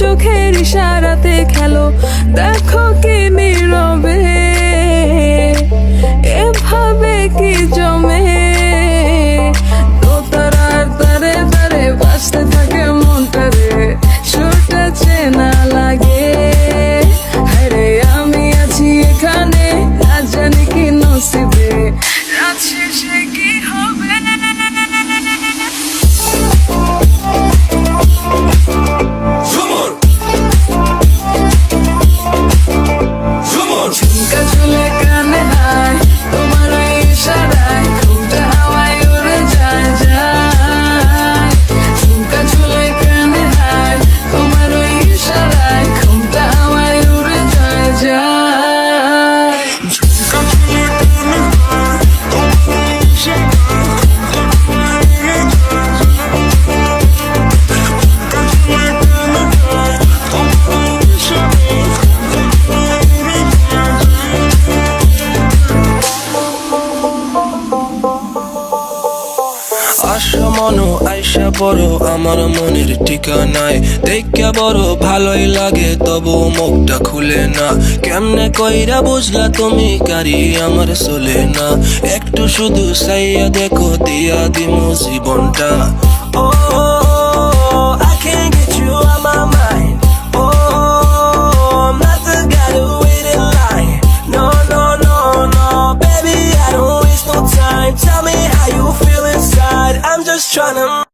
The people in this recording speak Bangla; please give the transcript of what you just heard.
চোখের ইশারাতে খেলো। দেখো কি নীরবে, এভাবে কি জমে? দোতারার তারে তারে বাঁচতে থাকে মনটা রে সুরটা চেনা লাগে। আরে আমি আছি এখানে আজ জানি কি নসিবে। রাত শেষে কি আসো মনো, আইসা পড়ো, আমার মনের ঠিকানায়। দেখা বড়, ভালোই লাগে, তবু মুখটা খুলে না। কেমনে কইরা বুঝলা তুমি, কারি আমার চলে না। একটু শুধু সাইয়া দেখো, দিয়া দিমো জীবনটা। ও I can't get you out my mind Tell me how you feel tryna